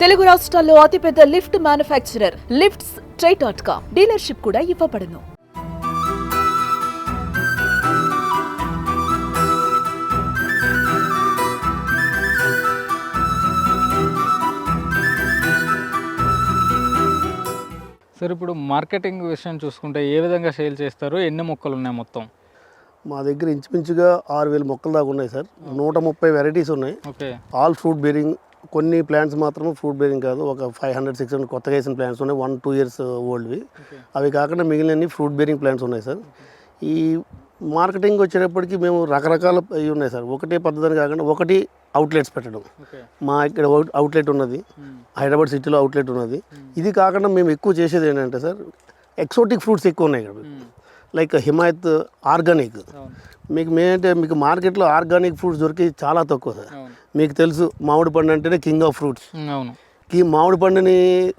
తెలుగు రాష్ట్రాల్లో అతిపెద్ద lift manufacturer lifts try dot com dealership కూడా ఇవ్వబడును. సార్ ఇప్పుడు మార్కెటింగ్ విషయం చూసుకుంటే ఏ విధంగా సేల్ చేస్తారు? ఎన్ని మొక్కలు ఉన్నాయి మొత్తం? మా దగ్గర ఇంచుమించుగా ఆరు వేల మొక్కల దాకా ఉన్నాయి సార్. నూట ముప్పై వెరైటీస్ ఉన్నాయి. ఓకే. ఆల్ ఫ్రూట్ బేరింగ్ కొన్ని ప్లాంట్స్ మాత్రం ఫ్రూట్ బేరింగ్ కాదు. ఒక ఫైవ్ హండ్రెడ్ సిక్స్ హండ్రెడ్ కొత్తగా వేసిన ప్లాంట్స్ ఉన్నాయి. వన్ టూ ఇయర్స్ ఓల్డ్వి అవి కాకుండా మిగిలినన్ని ఫ్రూట్ బేరింగ్ ప్లాంట్స్ ఉన్నాయి సార్. ఈ మార్కెటింగ్ వచ్చేటప్పటికి మేము రకరకాల ఇవి ఉన్నాయి సార్. ఒకటే పద్ధతి కాకుండా ఒకటి అవుట్లెట్స్ పెట్టడం. మా ఇక్కడ అవుట్లెట్ ఉన్నది. హైదరాబాద్ సిటీలో అవుట్లెట్ ఉన్నది. ఇది కాకుండా మేము ఎక్కువ చేసేది ఏంటంటే సార్ ఎక్సోటిక్ ఫ్రూట్స్ ఎక్కువ ఉన్నాయి ఇక్కడ లైక్ హిమాయత్ ఆర్గానిక్. మీకు మేంటే మీకు మార్కెట్లో ఆర్గానిక్ ఫ్రూట్స్ దొరికి చాలా తక్కువ సార్. మీకు తెలుసు మామిడి పండు అంటేనే కింగ్ ఆఫ్ ఫ్రూట్స్ అవును. ఈ మామిడి పండుని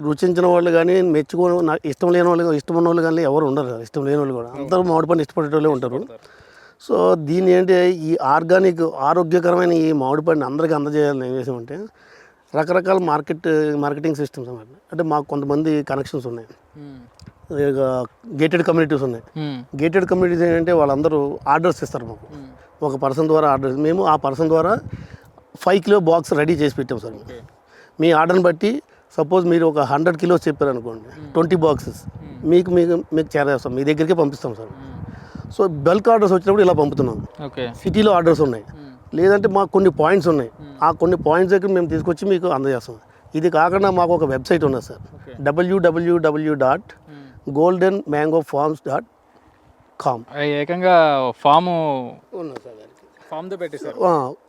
రుచించిన వాళ్ళు కానీ మెచ్చుకో నాకు ఇష్టం లేని వాళ్ళు ఇష్టం ఉన్న వాళ్ళు కానీ ఎవరు ఉండరు ఇష్టం లేని వాళ్ళు కూడా. అందరూ మామిడి పండు ఇష్టపడే వాళ్ళే ఉంటారు. సో దీని ఏంటి ఈ ఆర్గానిక్ ఆరోగ్యకరమైన ఈ మామిడి పండుని అందరికీ అందజేయాలని ఏం చేసామంటే రకరకాల మార్కెట్ మార్కెటింగ్ సిస్టమ్స్ అన్నమాట. అంటే మాకు కొంతమంది కనెక్షన్స్ ఉన్నాయి. గేటెడ్ కమ్యూనిటీస్ ఉన్నాయి. గేటెడ్ కమ్యూనిటీస్ ఏంటంటే వాళ్ళందరూ ఆర్డర్స్ ఇస్తారు మాకు. ఒక పర్సన్ ద్వారా ఆర్డర్ మేము ఆ పర్సన్ ద్వారా ఫైవ్ కిలో బాక్స్ రెడీ చేసి పెట్టాం సార్. మీ ఆర్డర్ని బట్టి సపోజ్ మీరు ఒక హండ్రెడ్ కిలోస్ చెప్పారు అనుకోండి ట్వంటీ బాక్సెస్. మీకు మీకు మీకు చేరేస్తాం మీ దగ్గరికే పంపిస్తాం సార్. సో బల్క్ ఆర్డర్స్ వచ్చినప్పుడు ఇలా పంపుతున్నాం. సిటీలో ఆర్డర్స్ ఉన్నాయి. లేదంటే మాకు కొన్ని పాయింట్స్ ఉన్నాయి. ఆ కొన్ని పాయింట్స్ దగ్గర మేము తీసుకొచ్చి మీకు అందజేస్తాం. ఇది కాకుండా మాకు ఒక వెబ్సైట్ ఉన్నది sir. WWW dot. Golden mango farms dot com ఏకంగా ఫాము ఉన్నది సార్.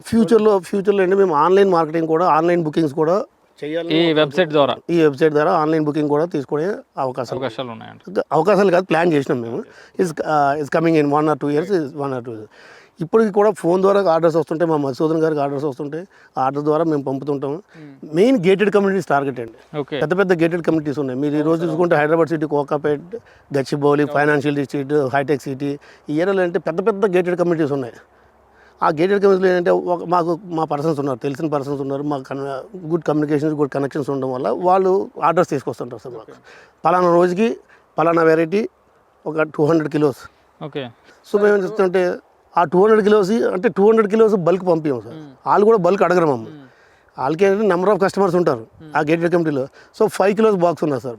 ఫ్యూచర్లో ఫ్యూచర్లో అంటే మేము ఆన్లైన్ మార్కెటింగ్ కూడా ఆన్లైన్ బుకింగ్స్ కూడా చేయాలి ఈ వెబ్సైట్ ద్వారా. ఈ వెబ్సైట్ ద్వారా ఆన్లైన్ బుకింగ్ కూడా తీసుకునే అవకాశం అవకాశాలు ఉన్నాయంట. అవకాశాలు కాదు ప్లాన్ చేసినాం మేము. Is is coming in one or two years is one or two years ఇప్పటికి కూడా ఫోన్ ద్వారా ఆర్డర్స్ వస్తుంటాయి మా మధుసూదన్ గారికి ఆర్డర్స్ వస్తుంటాయి ఆర్డర్ ద్వారా మేము పంపుతుంటాం మెయిన్ గేటెడ్ కమ్యూనిటీస్ టార్గెట్ అండి. పెద్ద పెద్ద గేటెడ్ కమ్యూనిటీస్ ఉన్నాయి. మీరు ఈ రోజు చూసుకుంటే Hyderabad city Kokapet Gachibowli financial district hitech city ఈ ఏరియాలో అంటే పెద్ద పెద్ద గేటెడ్ కమ్యూనిటీస్ ఉన్నాయి. ఆ గేటెడ్ కమ్యూనిటీలో ఏంటంటే ఒక మాకు మా పర్సన్స్ ఉన్నారు తెలిసిన పర్సన్స్ ఉన్నారు మాకు గుడ్ కమ్యూనికేషన్స్ గుడ్ కనెక్షన్స్ ఉండడం వల్ల వాళ్ళు ఆర్డర్స్ తీసుకొస్తుంటారు సార్ మాకు. పలానా రోజుకి పలానా వెరైటీ ఒక two hundred kilos okay. So మేము ఏం చేస్తుంటే ఆ టూ హండ్రెడ్ కిలోస్ అంటే టూ హండ్రెడ్ కిలోస్ బల్క్ పంపించాం సార్. వాళ్ళు కూడా బల్క్ అడగరు మమ్మ వాళ్ళకి ఏంటంటే నెంబర్ ఆఫ్ కస్టమర్స్ ఉంటారు ఆ గేటెడ్ కమిటీలో సో ఫైవ్ కిలోస్ బాక్స్ ఉన్నారు సార్.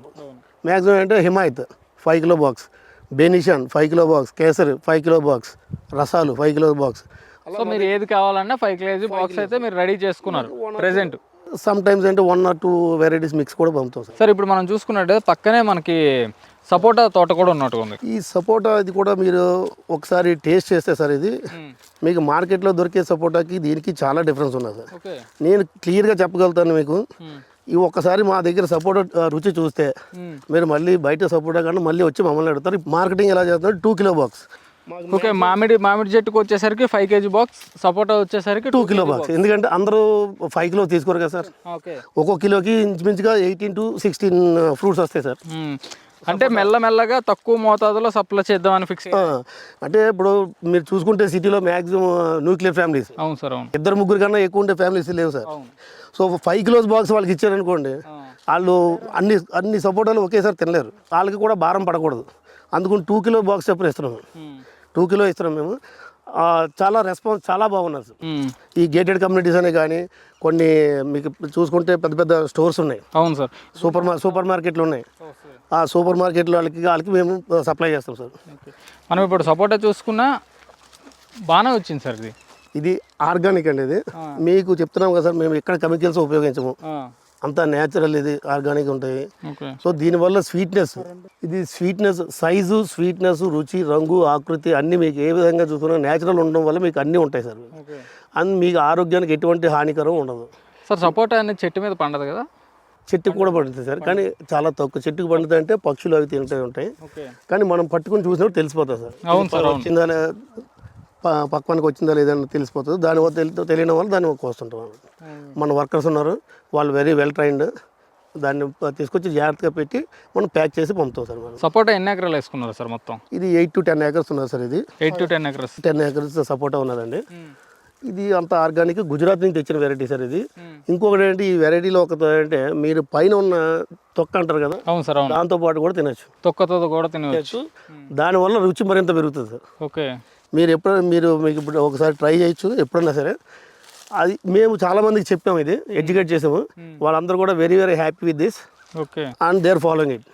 మ్యాక్సిమం అంటే Himayat five kilo box Banishan five kilo box Kesari five kilo box రసాలు ఫైవ్ కిలో బాక్స్ సో మీరు ఏది కావాలన్నా ఫైవ్ కేజీ బాక్స్ అయితే మీరు రెడీ చేసుకున్నారు ప్రెసెంట్ సమ్ టైమ్స్ అంటే one or two varieties mix కూడా పంపుతాం సార్. సార్ ఇప్పుడు మనం చూసుకున్నట్టు పక్కనే మనకి సపోటా తోట కూడా ఉన్నట్టుగా ఉంది. ఈ సపోటా ఇది కూడా మీరు ఒకసారి టేస్ట్ చేస్తే సార్ ఇది. మీకు మార్కెట్లో దొరికే సపోటాకి దీనికి చాలా డిఫరెన్స్ ఉన్నది సార్. ఓకే నేను క్లియర్గా చెప్పగలుగుతాను మీకు. ఈ ఒక్కసారి మా దగ్గర సపోటా రుచి చూస్తే మీరు మళ్ళీ బయట సపోటా కానీ మళ్ళీ వచ్చి మమ్మల్ని అడుగుతారు. మార్కెటింగ్ ఎలా చేస్తున్నారు? టూ కిలో బాక్స్ ఓకే మామిడి మామిడి చెట్టుకు వచ్చేసరికి ఫైవ్ కేజీ బాక్స్ సపోటా వచ్చేసరికి టూ కిలో బాక్స్ ఎందుకంటే అందరూ ఫైవ్ కిలో తీసుకోరు కదా సార్. ఓకే. ఒక్కో కిలోకి ఇంచుమించుగా ఎయిటీన్ టు సిక్స్టీన్ ఫ్రూట్స్ వస్తాయి సార్. అంటే మెల్లమెల్లగా తక్కువ మోతాదులో సప్లై చేద్దామని ఫిక్స్ ఆ, అంటే ఇప్పుడు మీరు చూసుకుంటే సిటీలో మ్యాక్సిమం న్యూక్లియర్ ఫ్యామిలీస్ అవును సార్ అవును. ఇద్దరు ముగ్గురు కన్నా ఎక్కువ ఉండే ఫ్యామిలీస్ లేవు sir. So five kilos box వాళ్ళకి ఇచ్చారనుకోండి వాళ్ళు అన్ని అన్ని సపోటాలు ఒకేసారి తినలేరు. వాళ్ళకి కూడా భారం పడకూడదు. అందుకని టూ కిలో బాక్స్ చెప్పిన ఇస్తున్నాం. మ్మ్. టూ కిలో ఇస్తున్నాం మేము. చాలా రెస్పాన్స్ చాలా బాగున్నారు. ఈ గేటెడ్ కమ్యూనిటీస్ అనే కానీ కొన్ని మీకు చూసుకుంటే పెద్ద పెద్ద స్టోర్స్ ఉన్నాయి. అవును సార్. సూపర్ మార్ సూపర్ మార్కెట్లు ఉన్నాయి. ఆ సూపర్ మార్కెట్లో వాళ్ళకి వాళ్ళకి మేము సప్లై చేస్తాం సార్. మనం ఇప్పుడు సపోటా చూసుకున్నా బాగానే వచ్చింది సార్ ఇది. ఇది ఆర్గానిక్ అండి ఇది. మీకు చెప్తున్నాం కదా సార్ మేము ఎక్కడ కెమికల్స్ ఉపయోగించము. అంతా న్యాచురల్ ఇది ఆర్గానిక్ ఉంటాయి. సో దీనివల్ల స్వీట్నెస్ ఇది స్వీట్నెస్ సైజు స్వీట్నెస్ రుచి రంగు ఆకృతి అన్నీ మీకు ఏ విధంగా చూసుకున్నా న్యాచురల్ ఉండడం వల్ల మీకు అన్నీ ఉంటాయి సార్ అండ్ మీకు ఆరోగ్యానికి ఎటువంటి హానికరం ఉండదు. సార్ సపోటా అనేది చెట్టు మీద పండదు కదా? చెట్టుకు కూడా పండుతుంది సార్ కానీ చాలా తక్కువ. చెట్టుకు పండుతాయి అంటే పక్షులు అవి తింటూ ఉంటాయి. కానీ మనం పట్టుకుని చూసినప్పుడు తెలిసిపోతుంది సార్ అవును పక్వానికి వచ్చిందా లేదని తెలిసిపోతుంది. దాని వల్ల తెలి- తెలియని వాళ్ళు దాన్ని కోస్తుంటాం మన వర్కర్స్ ఉన్నారు. వాళ్ళు వెరీ వెల్ ట్రైన్డ్. దాన్ని తీసుకొచ్చి జాగ్రత్తగా పెట్టి మనం ప్యాక్ చేసి పంపుతాం సార్ మనం. సపోటా ఎన్ని ఎకరాలు వేసుకున్నారు సార్ మొత్తం? ఇది ఎయిట్ టు టెన్ ఏకర్స్ ఉన్నారు సార్ ఇది. Eight to ten acres. Ten acres సపోర్టా ఉన్నదండి. ఇది అంత ఆర్గానిక్ గుజరాత్ నుంచి తెచ్చిన వెరైటీ సార్ ఇది. ఇంకొకటి ఏంటి ఈ వెరైటీలో ఒక అంటే మీరు పైన ఉన్న తొక్క అంటారు కదా అవును సార్ దాంతో పాటు కూడా తినచ్చు. తొక్కతో కూడా తినవచ్చు. దానివల్ల రుచి మరింత పెరుగుతుంది సార్. ఓకే. మీరు ఎప్పుడు మీరు మీకు ఇప్పుడు ఒకసారి ట్రై చేయొచ్చు ఎప్పుడన్నా సరే. అది మేము చాలా మందికి చెప్పాము ఇది ఎడ్యుకేట్ చేసాము. వాళ్ళందరూ కూడా very very happy with this okay and there following it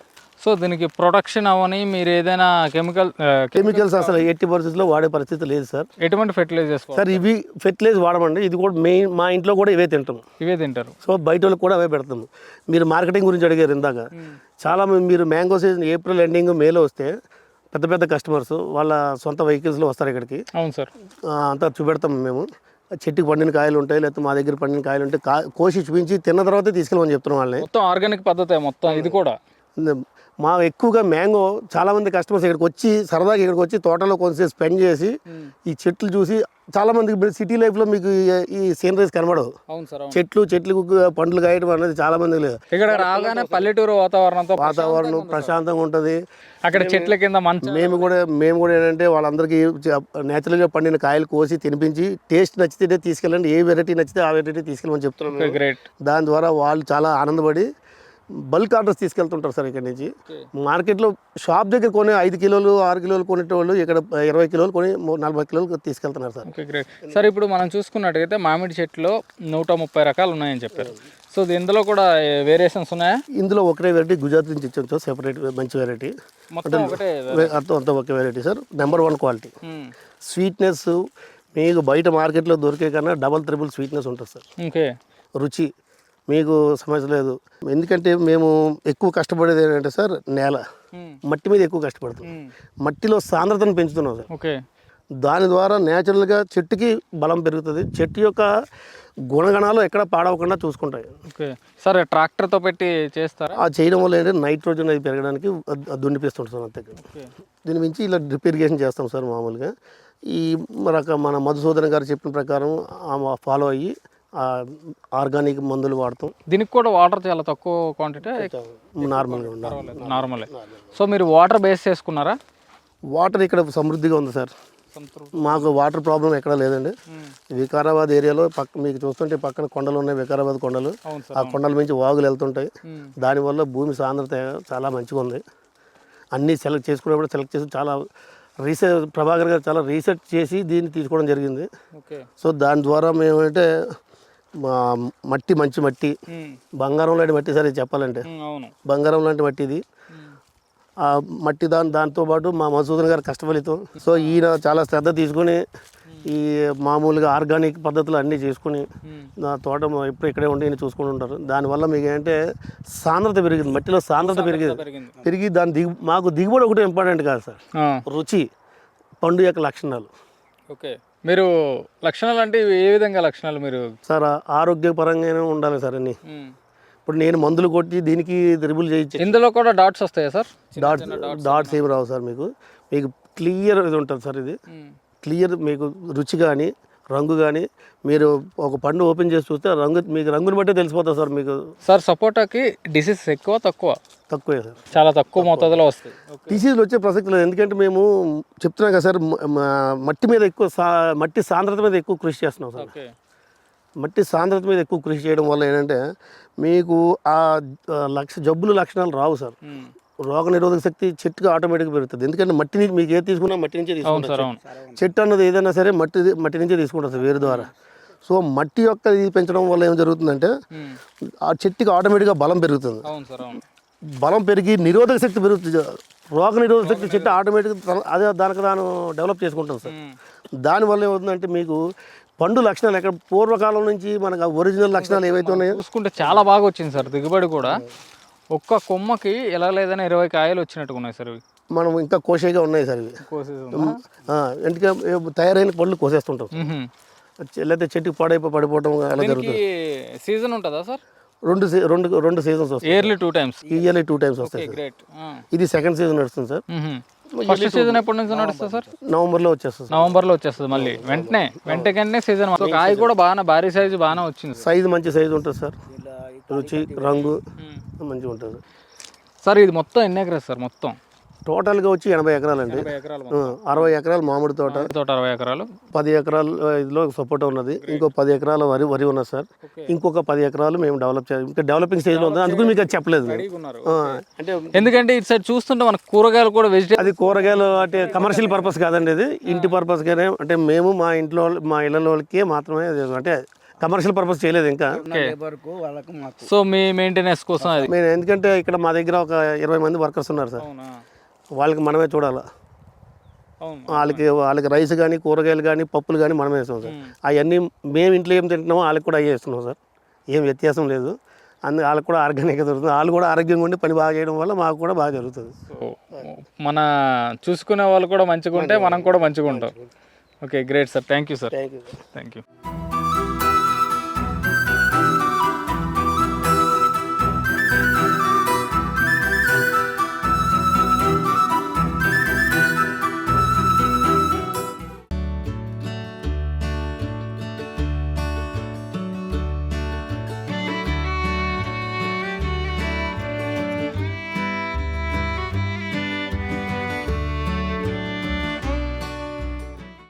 so దీనికి ప్రొడక్షన్ అవని మీరు ఏదైనా కెమికల్ కెమికల్స్ అసలు ఎట్టి పరిస్థితుల్లో వాడే పరిస్థితి లేదు సార్ ఎటువంటి ఫెర్టిలైజర్స్ సార్ ఇవి ఫెర్టిలైజ్ వాడమండి. ఇది కూడా మెయిన్ మా ఇంట్లో కూడా ఇవే తింటాం ఇవే తింటారు. సో బయట వాళ్ళకి కూడా అవే పెడతాము. మీరు మార్కెటింగ్ గురించి అడిగారు ఇందాక. చాలా మంది మీరు మ్యాంగో సీజన్ ఏప్రిల్ ఎండింగ్ మేలో వస్తే పెద్ద పెద్ద కస్టమర్స్ వాళ్ళ సొంత వెహికల్స్లో వస్తారు ఇక్కడికి. అవును సార్. అంతా చూపెడతాం మేము. చెట్టుకి పండిన కాయలు ఉంటాయి లేకపోతే మా దగ్గర పండిన కాయలు ఉంటాయి కోసి చూపించి తిన్న తర్వాతే తీసుకెళ్ళమని చెప్తున్నాం వాళ్ళని. మొత్తం ఆర్గానిక్ పద్ధతే మొత్తం ఇది కూడా. మా ఎక్కువగా మ్యాంగో చాలా మంది కస్టమర్స్ ఇక్కడికి వచ్చి సరదాగా ఇక్కడికి వచ్చి తోటలో కొంచెం స్పెండ్ చేసి ఈ చెట్లు చూసి చాలా మందికి సిటీ లైఫ్లో మీకు ఈ- సీనరీస్ కనబడవు. చెట్లు చెట్లు పండ్లు కాయడం అనేది చాలా మందికి లేదు. ఇక్కడ రాగానే పల్లెటూరు వాతావరణంతో వాతావరణం ప్రశాంతంగా ఉంటుంది అక్కడ చెట్ల కింద మంచి మేము కూడా మేము కూడా ఏంటంటే వాళ్ళందరికీ నేచురల్గా పండిన కాయలు కోసి తినిపించి టేస్ట్ నచ్చితే తీసుకెళ్ళండి. ఏ వెరైటీ నచ్చితే ఆ వెరైటీ తీసుకెళ్ళమని చెప్తున్నాం. గ్రేట్ దాని ద్వారా వాళ్ళు చాలా ఆనందపడి బల్క్ ఆర్డర్స్ తీసుకెళ్తుంటారు సార్ ఇక్కడ నుంచి. మార్కెట్లో షాప్ దగ్గర కొని ఐదు కిలోలు ఆరు కిలోలు కొనేటోళ్ళు ఇక్కడ ఇరవై కిలోలు కొని నలభై కిలోలు తీసుకెళ్తున్నారు సార్. సార్ ఇప్పుడు మనం చూసుకున్నట్టయితే మామిడి చెట్లు నూట ముప్పై రకాలు ఉన్నాయని చెప్పారు. సో ఇందులో కూడా వేరియేషన్స్ ఉన్నాయా? ఇందులో ఒకటే వెరైటీ గుజరాత్ నుంచి ఇచ్చాం సార్ సెపరేట్ మంచి వెరైటీ మొత్తం అంత అంత ఒకే variety sir. Number one quality. Sweetness మీకు బయట మార్కెట్లో దొరికే కన్నా డబల్ త్రిబుల్ స్వీట్నెస్ ఉంటుంది సార్. ఓకే. రుచి. మీకు సమస్య లేదు. ఎందుకంటే మేము ఎక్కువ కష్టపడేది ఏంటంటే సార్ నేల. మట్టి మీద ఎక్కువ కష్టపడుతాం. మ్మ్. మట్టిలో సాంద్రతను పెంచుతున్నాం సార్. ఓకే. దాని ద్వారా నేచురల్గా చెట్టుకి బలం పెరుగుతుంది. చెట్టు యొక్క గుణగణాలు ఎక్కడ పాడవకుండా చూసుకుంటాయి. ఓకే. సరే ట్రాక్టర్తో పెట్టి చేస్తారా? ఆ చేయడం వల్ల ఏంటంటే నైట్రోజన్ అది పెరగడానికి దున్నిపిస్తుంటాం సార్ అంతే దీని మించి ఇలా డ్రిప్ ఇరిగేషన్ చేస్తాం సార్ మామూలుగా. ఈ రక మన మధుసూదన్ గారు చెప్పిన ప్రకారం ఫాలో అయ్యి ఆర్గానిక్ మందులు వాడతాం. దీనికి కూడా వాటర్ చాలా తక్కువ క్వాంటిటీ నార్మల్గా నార్మలే. సో మీరు వాటర్ బేస్ చేసుకున్నారా? వాటర్ ఇక్కడ సమృద్ధిగా ఉంది సార్. మాకు వాటర్ ప్రాబ్లం ఎక్కడ లేదండి. వికారాబాద్ ఏరియాలో పక్క మీకు చూస్తుంటే పక్కన కొండలు ఉన్నాయి వికారాబాద్ కొండలు. ఆ కొండల నుంచి వాగులు వెళ్తుంటాయి. దానివల్ల భూమి సాంద్రత చాలా మంచిగా ఉంది. అన్నీ సెలెక్ట్ చేసుకునేప్పుడు సెలెక్ట్ చేసి చాలా రీసెర్చ్ ప్రభాకర్ గారు చాలా రీసెర్చ్ చేసి దీన్ని తీసుకోవడం జరిగింది. సో దాని ద్వారా మేము అంటే మట్టి మంచి మట్టి. బంగారం లాంటి మట్టి సరే చెప్పాలంటే. బంగారం లాంటి మట్టి ఇది. ఆ మట్టి దాని దాంతో పాటు మా మధుసూదన్ గారి కష్టఫలితం. సో ఈయన చాలా శ్రద్ధ తీసుకుని ఈ మామూలుగా ఆర్గానిక్ పద్ధతులు అన్నీ చేసుకుని. నా తోట ఎప్పుడు ఇక్కడే ఉండి ఈయన చూసుకుని ఉంటారు. దానివల్ల మీకు ఏంటంటే సాంద్రత పెరిగింది. మట్టిలో సాంద్రత పెరిగింది. పెరిగి దాని దిగు మాకు దిగుబడి ఒకటి ఇంపార్టెంట్ కాదు సార్. రుచి పండు యొక్క లక్షణాలు. ఓకే. మీరు లక్షణాలు అంటే ఏ విధంగా లక్షణాలు మీరు? సార్ ఆరోగ్యపరంగానే ఉండాలి సార్ అన్ని. ఇప్పుడు నేను మందులు కొట్టి దీనికి రిబుల్ చేయించి ఇందులో కూడా డాట్స్ వస్తాయా సార్? డాట్ డాట్స్ ఏమి రావు సార్ మీకు. మీకు క్లియర్ ఇది ఉంటుంది సార్ ఇది. క్లియర్ మీకు రుచి కానీ రంగు కానీ మీరు ఒక పండు ఓపెన్ చేసి చూస్తే రంగు మీకు రంగుని బట్టే తెలిసిపోతుంది సార్ మీకు. సార్ సపోటాకి డిసీజ్ ఎక్కువ తక్కువ? తక్కువే సార్. చాలా తక్కువ మోతాదులో వస్తాయి. డిసీజులు వచ్చే ప్రసక్తి లేదు. ఎందుకంటే మేము చెప్తున్నాం కదా సార్ మట్టి మీద ఎక్కువ సా మట్టి సాంద్రత మీద ఎక్కువ కృషి చేస్తున్నాం సార్. మట్టి సాంద్రత మీద ఎక్కువ కృషి చేయడం వల్ల ఏంటంటే మీకు ఆ లక్ష జబ్బులు లక్షణాలు రావు సార్. మ్మ్. రోగ నిరోధక శక్తి చెట్టుగా ఆటోమేటిక్గా పెరుగుతుంది. ఎందుకంటే మట్టి నుంచి మీకు ఏది తీసుకున్నా మట్టి నుంచే తీసుకుంటారు చెట్టు. అన్నది ఏదైనా సరే మట్టి మట్టి నుంచే తీసుకుంటారు సార్ వేరు ద్వారా. సో మట్టి యొక్క ఇది పెంచడం వల్ల ఏం జరుగుతుందంటే. ఆ చెట్టుకి ఆటోమేటిక్గా బలం పెరుగుతుంది. అవును సార్ అవును. బలం పెరిగి నిరోధక శక్తి పెరుగుతుంది. రోగ నిరోధక శక్తి చెట్టు ఆటోమేటిక్గా అదే దానికి దాని డెవలప్ చేసుకుంటుంది సార్. దానివల్ల ఏమవుతుందంటే మీకు పండు లక్షణాలు ఎక్కడ పూర్వకాలం నుంచి మనకు ఒరిజినల్ లక్షణాలు ఏవైతే ఉన్నాయో చూసుకుంటే చాలా బాగా వచ్చింది సార్ దిగుబడి కూడా. ఒక్క కొమ్మకి ఎలా లేదన్నా ఇరవై కాయలు వచ్చినట్టుగా ఉన్నాయి సార్ ఇవి. మనం ఇంకా కోసేగా ఉన్నాయి సార్ ఇవి. ఎందుకంటే తయారైన పళ్ళు కోసేస్తుంటాం లేకపోతే చెట్టుకి పాడైపో పడిపోవడం అలా జరుగుతుంది. సీజన్ ఉంటుందా సార్? రెండు రెండు రెండు సీజన్స్ వస్తాయి. Yearly two times? Yearly two times వస్తాయి గ్రేట్. ఇది సెకండ్ సీజన్ నడుస్తుంది సార్. ఫస్ట్ సీజన్ ఎప్పటి నుంచి నడుస్తుంది సార్? నవంబర్లో వచ్చేస్తుంది సార్. నవంబర్లో వచ్చేస్తుంది మళ్ళీ. వెంటనే వెంటనే సీజన్. కాయ కూడా బాగా భారీ సైజు బాగానే వచ్చింది సైజు మంచి సైజు ఉంటుంది సార్. రుచి రంగు మంచిగా ఉంటుంది. సార్ ఇది మొత్తం ఎన్ని ఎకరేస్ సార్ మొత్తం? టోటల్గా వచ్చి ఎనభై ఎకరాలు ఆ, అరవై ఎకరాలు మామిడి తోట. తోట అరవై ఎకరాలు. పది ఎకరాలు ఇదిలో సపోటా ఉన్నది. ఇంకో పది ఎకరాల వరి వరి ఉన్నది సార్. ఇంకొక పది ఎకరాలు మేము డెవలప్ చేయాలి ఇంకా డెవలపింగ్ స్టేజ్లో ఉంది. అందుకు మీకు అది చెప్పలేదు అంటే ఎందుకంటే ఇటు సైడ్ చూస్తుంటే మన కూరగాయలు కూడా వెజిటేబుల్ అది కూరగాయలు అంటే కమర్షియల్ పర్పస్ కాదండి ఇది. ఇంటి పర్పస్గానే అంటే మేము మా ఇంట్లో వాళ్ళ- మా ఇళ్ళ వాళ్ళకే మాత్రమే అది అంటే కమర్షియల్ పర్పస్ చేయలేదు ఇంకా. లేబర్కు వాళ్ళకు మాకు. సో మీ మెయింటెనెన్స్ కోసం అది. మేము ఎందుకంటే ఇక్కడ మా దగ్గర ఒక ఇరవై మంది వర్కర్స్ ఉన్నారు సార్. అవునా? వాళ్ళకి మనమే చూడాలి. అవును. వాళ్ళకి వాళ్ళకి రైస్ కానీ కూరగాయలు కానీ పప్పులు కానీ మనమే వేస్తాం సార్. అవన్నీ మేము ఇంట్లో ఏం తింటున్నామో వాళ్ళకి కూడా అయ్యే ఇస్తున్నాం సార్. ఏం వ్యత్యాసం లేదు. అందు వాళ్ళకి కూడా ఆర్గానిక్గా దొరుకుతుంది. వాళ్ళు కూడా ఆరోగ్యంగా ఉండి పని బాగా చేయడం వల్ల మాకు కూడా బాగా జరుగుతుంది. సో మన చూసుకునే వాళ్ళు కూడా మంచిగా ఉంటే మనం కూడా మంచిగా ఉంటాం. Okay great sir thank you sir thank you thank you